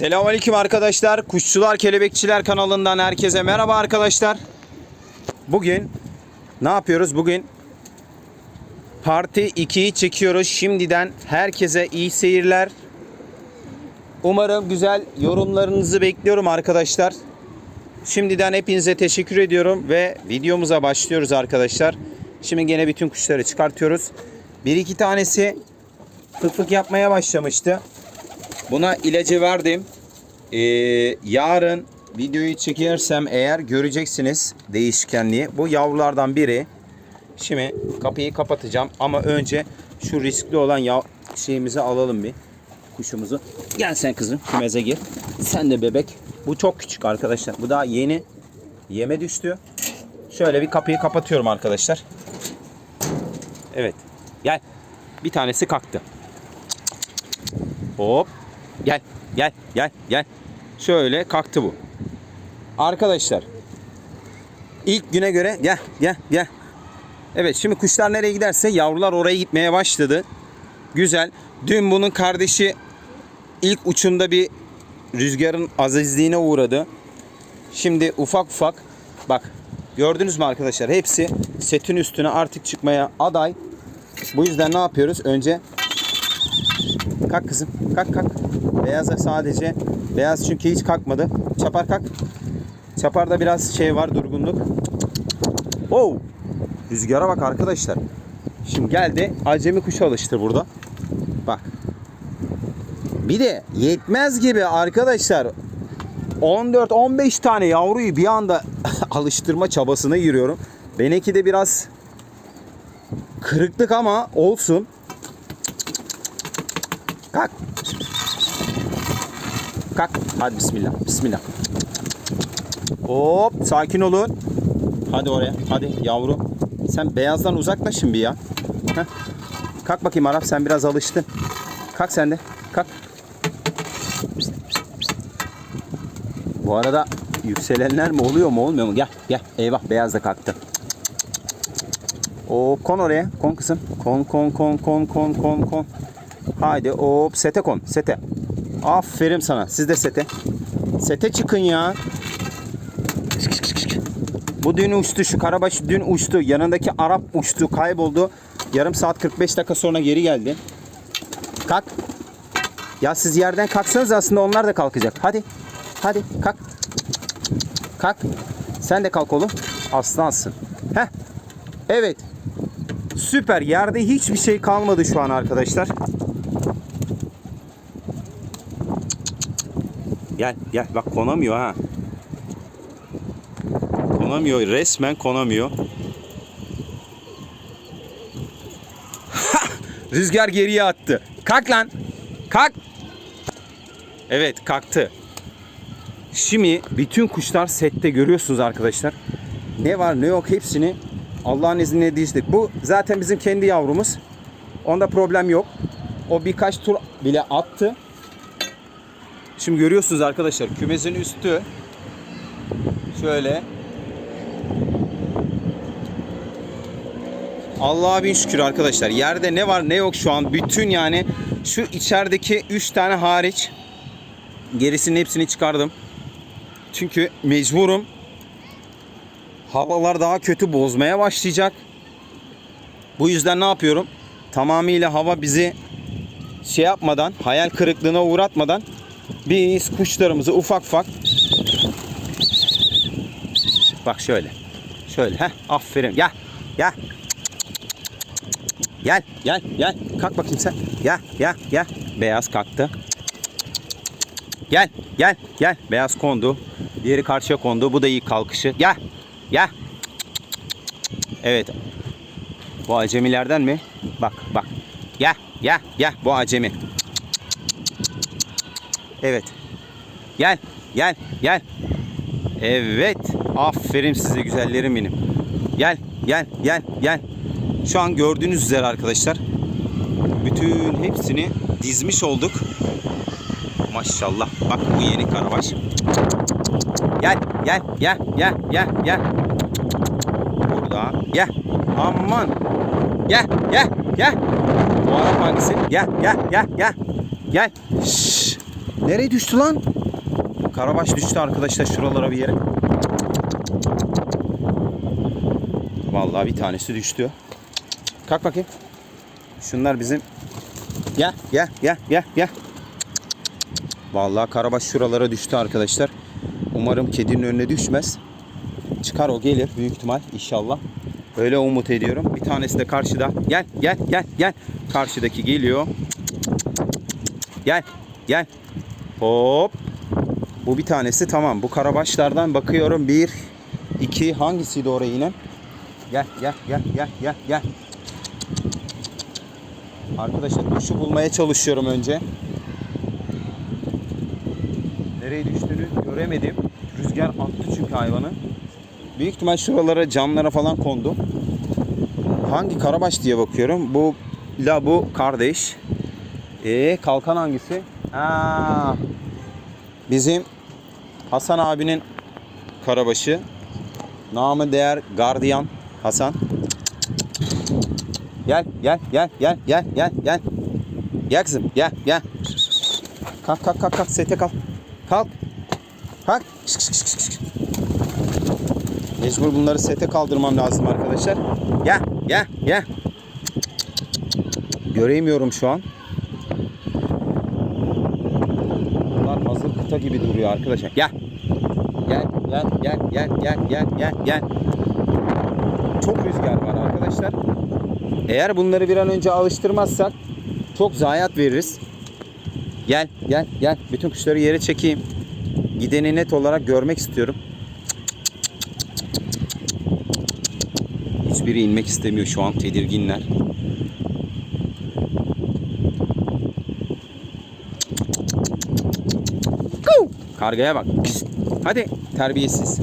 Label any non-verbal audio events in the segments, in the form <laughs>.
Selamünaleyküm arkadaşlar. Kuşçular Kelebekçiler kanalından herkese merhaba arkadaşlar. Bugün ne yapıyoruz? Bugün Parti 2'yi çekiyoruz. Şimdiden herkese iyi seyirler. Umarım güzel yorumlarınızı bekliyorum arkadaşlar. Şimdiden hepinize teşekkür ediyorum ve videomuza başlıyoruz arkadaşlar. Şimdi gene bütün kuşları çıkartıyoruz. Bir iki tanesi fık fık yapmaya başlamıştı. Buna ilacı verdim. Ee, yarın videoyu çekersem eğer göreceksiniz değişkenliği. Bu yavrulardan biri. Şimdi kapıyı kapatacağım ama önce şu riskli olan yav şeyimizi alalım bir. Kuşumuzu. Gel sen kızım kümeze gir. Sen de bebek. Bu çok küçük arkadaşlar. Bu daha yeni yeme düştü. Şöyle bir kapıyı kapatıyorum arkadaşlar. Evet. Gel. Bir tanesi kalktı. Hop. Gel. Gel. Gel. Şöyle kalktı bu. Arkadaşlar. ilk güne göre gel. Gel. Gel. Evet şimdi kuşlar nereye giderse yavrular oraya gitmeye başladı. Güzel. Dün bunun kardeşi ilk uçunda bir rüzgarın azizliğine uğradı. Şimdi ufak ufak bak gördünüz mü arkadaşlar hepsi setin üstüne artık çıkmaya aday. Bu yüzden ne yapıyoruz? Önce kalk kızım kalk kalk. Beyaza sadece beyaz çünkü hiç kalkmadı. Çapar kalk. Çaparda biraz şey var durgunluk. Oh! Rüzgara bak arkadaşlar. Şimdi geldi acemi kuş alıştır burada. Bak. Bir de yetmez gibi arkadaşlar. 14-15 tane yavruyu bir anda <laughs> alıştırma çabasına giriyorum. Benimki de biraz kırıklık ama olsun. Kalk. Kalk. Hadi bismillah. Bismillah. Hop sakin olun. Hadi oraya. Hadi yavru. Sen beyazdan uzaklaşın bir ya. Heh. Kalk bakayım Arap sen biraz alıştın. Kalk sen de. Kalk. Bu arada yükselenler mi oluyor mu olmuyor mu? Gel gel. Eyvah beyaz da kalktı. O kon oraya. Kon kızım. Kon kon kon kon kon kon kon. Haydi hop sete kon. Sete. Aferin sana. Siz de sete. Sete çıkın ya. Bu dün uçtu. Şu karabaş dün uçtu. Yanındaki Arap uçtu. Kayboldu. Yarım saat 45 dakika sonra geri geldi. Kalk. Ya siz yerden kalksanız aslında onlar da kalkacak. Hadi. Hadi kalk. Kalk. Sen de kalk oğlum. Aslansın. Heh. Evet. Süper. Yerde hiçbir şey kalmadı şu an arkadaşlar. Gel gel bak konamıyor ha. Konamıyor resmen konamıyor. <laughs> Rüzgar geriye attı. Kalk lan. Kalk. Evet kalktı. Şimdi bütün kuşlar sette görüyorsunuz arkadaşlar. Ne var ne yok hepsini Allah'ın izniyle dizdik. Bu zaten bizim kendi yavrumuz. Onda problem yok. O birkaç tur bile attı. Şimdi görüyorsunuz arkadaşlar kümesin üstü şöyle Allah'a bin şükür arkadaşlar. Yerde ne var ne yok şu an. Bütün yani şu içerideki 3 tane hariç gerisinin hepsini çıkardım. Çünkü mecburum. Havalar daha kötü bozmaya başlayacak. Bu yüzden ne yapıyorum? Tamamıyla hava bizi şey yapmadan, hayal kırıklığına uğratmadan biz kuşlarımızı ufak ufak bak şöyle. Şöyle. Heh, aferin. Gel. Gel. Gel, gel, gel. Kalk bakayım sen. Gel, gel, gel. Beyaz kalktı. Gel, gel, gel. Beyaz kondu. Diğeri karşıya kondu. Bu da iyi kalkışı. Gel, gel. Evet. Bu acemilerden mi? Bak, bak. Gel, gel, gel. Bu acemi. Evet. Gel, gel, gel. Evet. Aferin size güzellerim benim. Gel, gel, gel, gel. Şu an gördüğünüz üzere arkadaşlar bütün hepsini dizmiş olduk. Maşallah. Bak bu yeni karabaş. Gel, gel, gel, gel, gel, gel. Burada. Gel. Aman. Gel, gel, gel. Bu Arap? Gel, gel, gel, gel. Gel. Şşş. Nereye düştü lan? Karabaş düştü arkadaşlar şuralara bir yere. Vallahi bir tanesi düştü. Kalk bakayım. Şunlar bizim. Gel gel gel gel gel. Vallahi karabaş şuralara düştü arkadaşlar. Umarım kedinin önüne düşmez. Çıkar o gelir büyük ihtimal inşallah. Öyle umut ediyorum. Bir tanesi de karşıda. Gel gel gel gel. Karşıdaki geliyor. Gel gel. Hop. Bu bir tanesi tamam. Bu karabaşlardan bakıyorum. Bir, iki hangisiydi oraya inen? Gel gel gel gel gel gel. Arkadaşlar kuşu bulmaya çalışıyorum önce. Nereye düştüğünü göremedim. Rüzgar attı çünkü hayvanı. Büyük ihtimal şuralara camlara falan kondu. Hangi karabaş diye bakıyorum. Bu la bu kardeş. E kalkan hangisi? Aa, bizim Hasan abinin karabaşı. Namı değer gardiyan Hasan. Gel gel gel gel gel gel gel. Gel kızım gel gel. Kalk kalk kalk kalk sete kalk. Kalk. Kalk. Şık, şık, şık, şık. Mecbur bunları sete kaldırmam lazım arkadaşlar. Gel gel gel. Göremiyorum şu an. Kıta gibi duruyor arkadaşlar. Gel. Gel gel gel gel gel gel gel gel. Çok rüzgar var arkadaşlar. Eğer bunları bir an önce alıştırmazsak çok zayiat veririz. Gel gel gel. Bütün kuşları yere çekeyim. Gideni net olarak görmek istiyorum. Hiçbiri inmek istemiyor şu an tedirginler. Kargaya bak. Pis. Hadi terbiyesiz.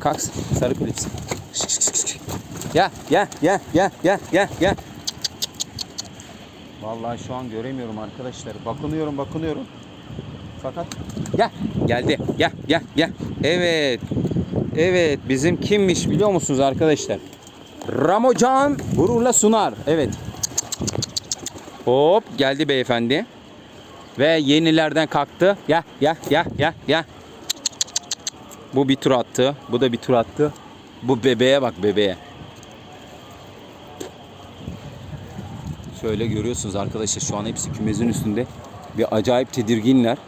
Kalk sarı klips. Gel gel gel gel gel gel gel. Vallahi şu an göremiyorum arkadaşlar. Bakınıyorum bakınıyorum. Fakat gel geldi gel gel gel. Evet. Evet bizim kimmiş biliyor musunuz arkadaşlar? Ramocan gururla sunar. Evet. Hop geldi beyefendi. Ve yenilerden kalktı. Gel gel gel gel gel. Bu bir tur attı. Bu da bir tur attı. Bu bebeğe bak bebeğe. Şöyle görüyorsunuz arkadaşlar şu an hepsi kümesin üstünde. Bir acayip tedirginler.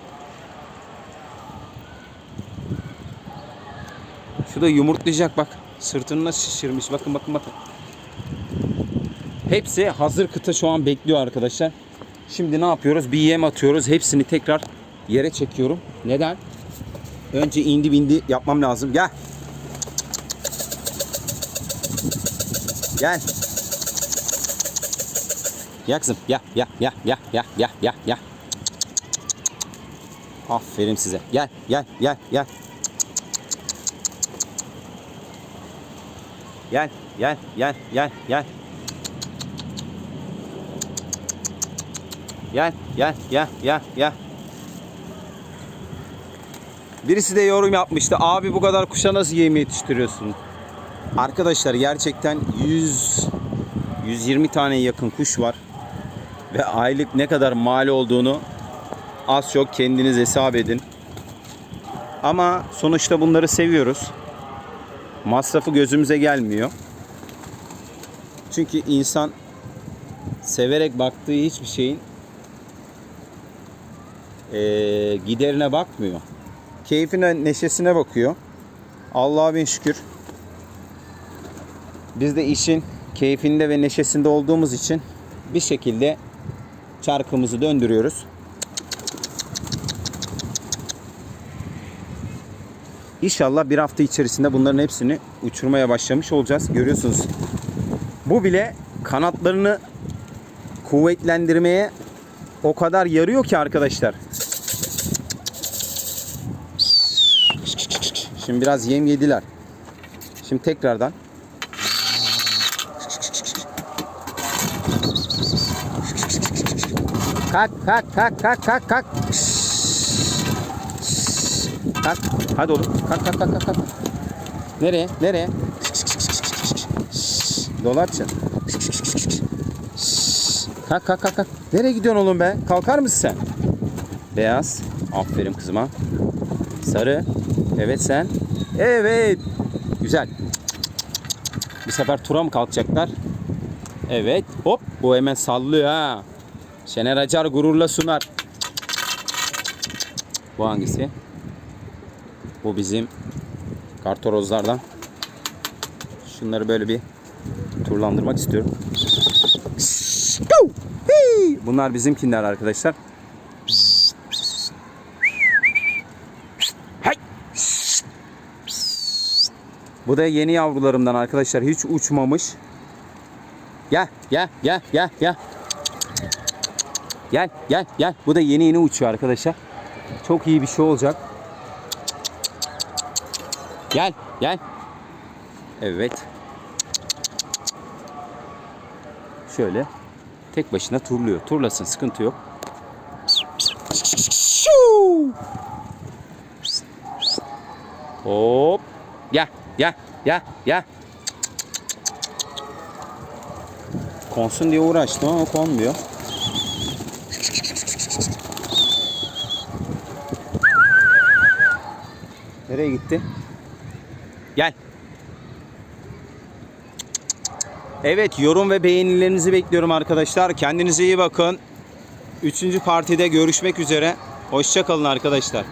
Şu da yumurtlayacak bak. Sırtını nasıl şişirmiş. Bakın bakın bakın. Hepsi hazır kıta şu an bekliyor arkadaşlar. Şimdi ne yapıyoruz? Bir yem atıyoruz. Hepsini tekrar yere çekiyorum. Neden? Önce indi bindi yapmam lazım. Gel. Gel. Gel kızım. Gel, gel, gel, gel, gel, gel, gel, gel. Aferin size. Gel, gel, gel, gel. Gel, gel, gel, gel, gel. Gel, gel, gel, gel, gel. Birisi de yorum yapmıştı. Abi bu kadar kuşa nasıl yem yetiştiriyorsun? Arkadaşlar gerçekten 100 120 tane yakın kuş var. Ve aylık ne kadar mal olduğunu az çok kendiniz hesap edin. Ama sonuçta bunları seviyoruz. Masrafı gözümüze gelmiyor. Çünkü insan severek baktığı hiçbir şeyin eee, giderine bakmıyor. Keyfine, neşesine bakıyor. Allah'a bin şükür. Biz de işin keyfinde ve neşesinde olduğumuz için bir şekilde çarkımızı döndürüyoruz. İnşallah bir hafta içerisinde bunların hepsini uçurmaya başlamış olacağız. Görüyorsunuz. Bu bile kanatlarını kuvvetlendirmeye o kadar yarıyor ki arkadaşlar. Şimdi biraz yem yediler. Şimdi tekrardan Kalk kalk kalk kalk kalk kalk. Kalk. Hadi oğlum. Kalk kalk kalk kalk. Nereye? Nereye? Dolarça. Kalk kalk kalk kalk. Nereye gidiyorsun oğlum be? Kalkar mısın sen? Beyaz. Aferin kızıma. Sarı. Evet sen. Evet. Güzel. Bu sefer tura mı kalkacaklar? Evet. Hop. Bu hemen sallıyor ha. Şener Acar gururla sunar. Bu hangisi? Bu bizim kartorozlardan. Şunları böyle bir turlandırmak istiyorum. Bunlar bizimkiler arkadaşlar. Bu da yeni yavrularımdan arkadaşlar. Hiç uçmamış. Gel, gel, gel, gel, gel. Gel, gel, gel. Bu da yeni yeni uçuyor arkadaşlar. Çok iyi bir şey olacak. Gel, gel. Evet. Şöyle tek başına turluyor. Turlasın, sıkıntı yok. Hop. Gel, gel, gel, gel. Konsun diye uğraştım ama konmuyor. Nereye gitti? Gel. Evet yorum ve beğenilerinizi bekliyorum arkadaşlar. Kendinize iyi bakın. Üçüncü partide görüşmek üzere. Hoşçakalın arkadaşlar.